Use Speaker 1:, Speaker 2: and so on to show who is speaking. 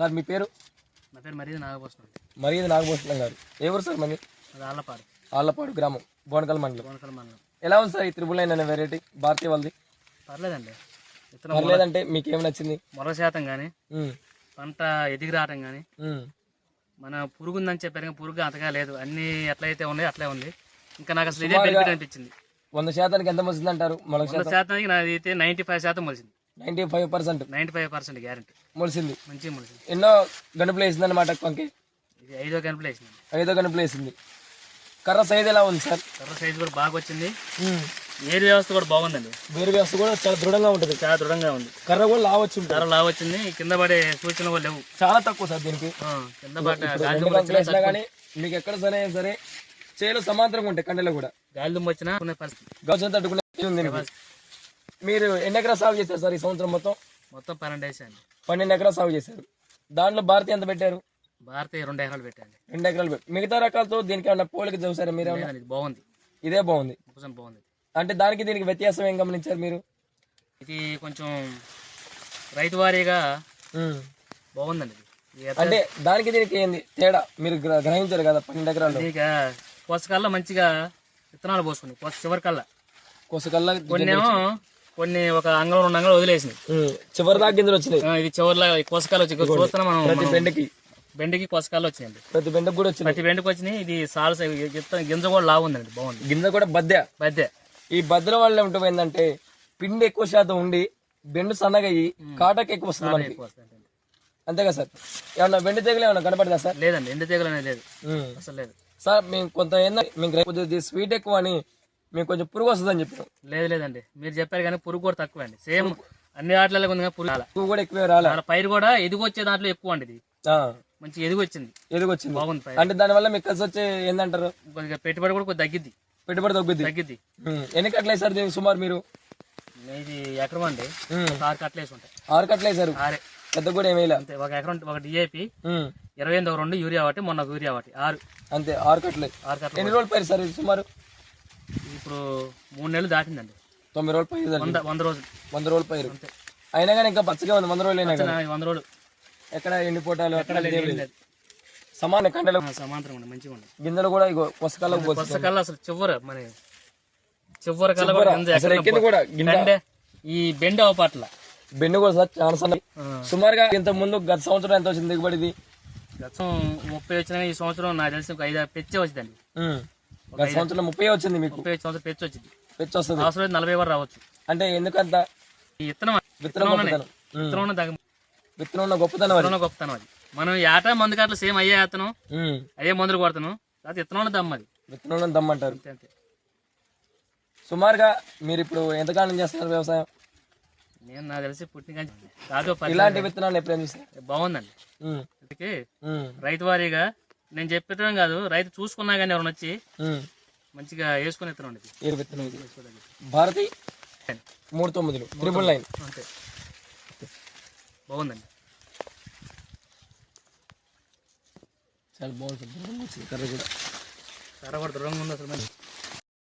Speaker 1: Sir మీ పేరు?
Speaker 2: నా పేరు మరీది నాగభూషణం.
Speaker 1: మరీది నాగభూషణం గారు. ఎవరు సార్ మంది
Speaker 2: అది ఆళ్ళపాడు.
Speaker 1: ఆళ్ళపాడు గ్రామం బోనకల్ మండలం.
Speaker 2: కోనకల మండలం.
Speaker 1: ఎలా ఉంది సార్ ఈ త్రిబుల్ నైన్ అనే వెరైటీ భారతీయ వాళ్ళది?
Speaker 2: పర్లేదండి. విత్తనం
Speaker 1: పర్లేదంటే మీకు ఏమి నచ్చింది?
Speaker 2: మొర శాతం కానీ
Speaker 1: ఉమ్,
Speaker 2: పంట ఎదిగి రావటం కానీ
Speaker 1: ఉమ్.
Speaker 2: మన పురుగు ఉందని చెప్పారు కానీ పురుగు అంతగా లేదు. అన్ని ఎట్లయితే ఉన్నాయో అట్లే ఉంది. ఇంకా నాకు అసలు ఇదే బెనిఫిట్ అనిపించింది.
Speaker 1: వంద శాతానికి ఎంత వస్తుంది అంటారు మొలక
Speaker 2: వంద
Speaker 1: శాతం?
Speaker 2: శాతానికి నాది అయితే నైంటీ ఫైవ్ శాతం మొలిసింది.
Speaker 1: Ninety five percent.
Speaker 2: Ninety five percent guarantee.
Speaker 1: మొలిసింది.
Speaker 2: మంచిగా మొలిసింది.
Speaker 1: ఎన్నో గనుపులు వేసింది అనమాట కొంకి
Speaker 2: ఇది ఐదో గంటలు వేసింది.
Speaker 1: ఐదో గనుపులు వేసింది. కర్ర సైజ్ ఎలా ఉంది సార్?
Speaker 2: కర్ర సైజు కూడా బాగా వచ్చింది. ఏరు వ్యవస్థ కూడా బాగుందండి.
Speaker 1: వేరు వ్యవస్థ కూడా చాలా దృఢంగా ఉంటుంది.
Speaker 2: చాలా దృఢంగా ఉంది.
Speaker 1: కర్ర కూడా లావచ్చు
Speaker 2: కర్ర లావు వచ్చింది. కింద పడే సూచనలు కూడా లేవు.
Speaker 1: చాలా తక్కువ సార్ దీనికి.
Speaker 2: కింద
Speaker 1: వేసినా కానీ మీకు ఎక్కడ సరే సరే చేలు సమాంతరంగా ఉంటాయి కండలు కూడా.
Speaker 2: గాలి దుమ్ము వచ్చినా పరిస్థితి.
Speaker 1: గౌజం తట్టుకునే. మీరు ఎన్ని ఎకరాలు సాగు చేశారు సార్ ఈ సంవత్సరం మొత్తం?
Speaker 2: మొత్తం పన్నెండు వేసాను.
Speaker 1: పన్నెండు ఎకరాలు సాగు చేశారు. దాంట్లో భారతీయ ఎంత పెట్టారు?
Speaker 2: భారతీయ రెండు ఎకరాలు పెట్టండి
Speaker 1: రెండు ఎకరాలు పెట్టారు మిగతా రకాలతో దీనికి ఏమన్నా పోలిక చూసారా మీరు
Speaker 2: ఇది బాగుంది.
Speaker 1: ఇదే బాగుంది.
Speaker 2: మొక్కజొన్న బాగుంది.
Speaker 1: అంటే దానికి దీనికి వ్యత్యాసం ఏం గమనించారు మీరు?
Speaker 2: ఇది కొంచెం రైతు వారీగా. బాగుందండి
Speaker 1: అంటే దానికి దీనికి ఏంది తేడా? మీరు గ్ర- గ్రహించారు కదా పన్నెండు ఎకరాలు
Speaker 2: ఇక కోసకల్లా మంచిగా విత్తనాలు పోసుకుని కోస చివరి కల్లా
Speaker 1: కొసకల్లా
Speaker 2: కొన్ని కొన్ని ఒక అంగళం రెండు అంగళం వదిలేసింది.
Speaker 1: చివరి దాకా గింజలు వచ్చినాయి.
Speaker 2: ఇది చివరిలో కోసకాలు వచ్చి చూస్తున్నా మనం
Speaker 1: ప్రతి బెండకి.
Speaker 2: బెండికి కోసకాలు వచ్చినాయండి
Speaker 1: ప్రతి బెండకు కూడా వచ్చినాయి.
Speaker 2: ప్రతి బెండికి వచ్చినాయి. ఇది సాల్స గింజ కూడా లావు ఉందండి బాగుంది.
Speaker 1: గింజ కూడా బద్దె.
Speaker 2: మధ్య
Speaker 1: ఈ బద్దల వల్ల ఏమిటో ఏంటంటే పిండి ఎక్కువ శాతం ఉండి బెండు సన్నగా అయ్యి కాటకి ఎక్కువ వస్తుంది మనకి.
Speaker 2: వస్తాయండి.
Speaker 1: అంతేగా సార్? ఏమన్నా బెండి తెగులు ఏమన్నా కనపడదా సార్?
Speaker 2: లేదండి ఎండు తెగులు అనేది లేదు. అసలు లేదు.
Speaker 1: సార్ మేము కొంత ఏంటంటే రేపు కొద్దిగా స్వీట్ ఎక్కువ అని మేము కొంచెం పురుగు వస్తుందని చెప్పాం
Speaker 2: లేదు లేదండి. మీరు చెప్పారు కానీ పురుగు కూడా తక్కువ అండి సేమ్ అన్ని ఆటలలో ఉంది కానీ పురుగు.
Speaker 1: పురుగు కూడా ఎక్కువే రాలే.
Speaker 2: చాలా పైరు కూడా ఎదుగు వచ్చే దాంట్లో ఎక్కువ అండి ఇది.
Speaker 1: ఆ,
Speaker 2: మంచి ఎదుగు వచ్చింది
Speaker 1: ఎదుగొచ్చింది.
Speaker 2: బాగుంది పైరు.
Speaker 1: అంటే దానివల్ల మీకు కలిసి వచ్చే ఏంటంటారు
Speaker 2: కొద్దిగా పెట్టుబడి కూడా కొద్దిగా తగ్గిద్ది.
Speaker 1: పెట్టుబడి తగ్గుద్ది.
Speaker 2: తగ్గిద్ది.
Speaker 1: ఉమ్. ఎన్ని కట్టలు దీనికి సుమారు మీరు?
Speaker 2: ఇది ఎకరం అండి.
Speaker 1: ఉమ్.
Speaker 2: ఒక ఆరు కట్టలు వేసి ఉంటాయి.
Speaker 1: ఆరు కట్టలు వేసారు
Speaker 2: ఆరే.
Speaker 1: పెద్ద కూడా ఏమీ వేయలే.
Speaker 2: అంతే. ఒక ఎకరం ఒక డిఏపి
Speaker 1: ఉమ్
Speaker 2: ఇరవై ఎనిమిది ఒక రెండు యూరియా ఒకటి మొన్న ఒక యూరియా ఒకటి. ఆరు.
Speaker 1: అంతే. ఆరు కట్టలే.
Speaker 2: ఆరు కట్టలు
Speaker 1: ఎన్ని రోజులు పైరు సార్ ఇది సుమారు?
Speaker 2: ఇప్పుడు మూడు నెలలు దాటిందండి.
Speaker 1: తొమ్మిది రోజులు పైరు
Speaker 2: వంద వంద రోజులు.
Speaker 1: వంద రోజులు పైరు
Speaker 2: అంతే.
Speaker 1: అయినా కానీ ఇంకా పచ్చగా ఉంది వంద రోజులు అయినా కానీ
Speaker 2: వంద రోజులు.
Speaker 1: ఎక్కడ ఎండిపోటాలు
Speaker 2: ఎక్కడ.
Speaker 1: సమాన కండలు.
Speaker 2: సమాంతరం ఉంది మంచిగా ఉంది
Speaker 1: గింజలు కూడా ఇగో
Speaker 2: పుస్తకాల్లో అసలు చివర మన చివరి కల్లా కూడా గింజ
Speaker 1: కూడా గింజ.
Speaker 2: ఈ బెండ అవపాట్ల
Speaker 1: బెండు కూడా సార్ చాలా సన్న సుమారుగా ఇంత ముందు గత సంవత్సరం ఎంత వచ్చింది దిగుబడిది?
Speaker 2: గతం ముప్పై వచ్చిన ఈ సంవత్సరం నాకు తెలిసి ఒక ఐదు పెచ్చే వచ్చిందండి.
Speaker 1: గత సంవత్సరం ముప్పై వచ్చింది మీకు?
Speaker 2: ముప్పై సంవత్సరం పెచ్చి వచ్చింది.
Speaker 1: పెచ్చి వస్తుంది.
Speaker 2: అవసరం నలభై వరకు రావచ్చు?
Speaker 1: అంటే ఎందుకంత?
Speaker 2: విత్తనం
Speaker 1: విత్తనం.
Speaker 2: విత్తనం
Speaker 1: విత్తనం ఉన్న గొప్పతనం
Speaker 2: గొప్పతనం అది. మనం ఏటా మందు కాట్లు సేమ్ అయ్యే
Speaker 1: ఉమ్.
Speaker 2: అయ్యే మందులు కొడతాను. అది విత్తనంలో దమ్మ అది.
Speaker 1: విత్తనంలో దమ్మంటారు
Speaker 2: అంతే అంతే.
Speaker 1: సుమారుగా మీరు ఇప్పుడు ఎంతకాలం చేస్తున్నారు వ్యవసాయం?
Speaker 2: నేను నాకు తెలిసి పుట్టిన కాదు పది
Speaker 1: ఇలాంటి విత్తనాలు ఎప్పుడైనా చూసారు?
Speaker 2: బాగుందండి. అందుకే. రైతు వారీగా నేను చెప్పటం కాదు. రైతు చూసుకున్నా కానీ ఎవరైనా వచ్చి. మంచిగా వేసుకుని
Speaker 1: ఏడు విత్తనం ఇది భారతి మూడు తొమ్మిదిలు. త్రిబుల్ నైన్
Speaker 2: అంతే. బాగుందండి.
Speaker 1: చాలా బాగుంటుంది కర్ర కూడా.
Speaker 2: కర్ర కూడా దృఢంగా ఉంది అసలు మంచి.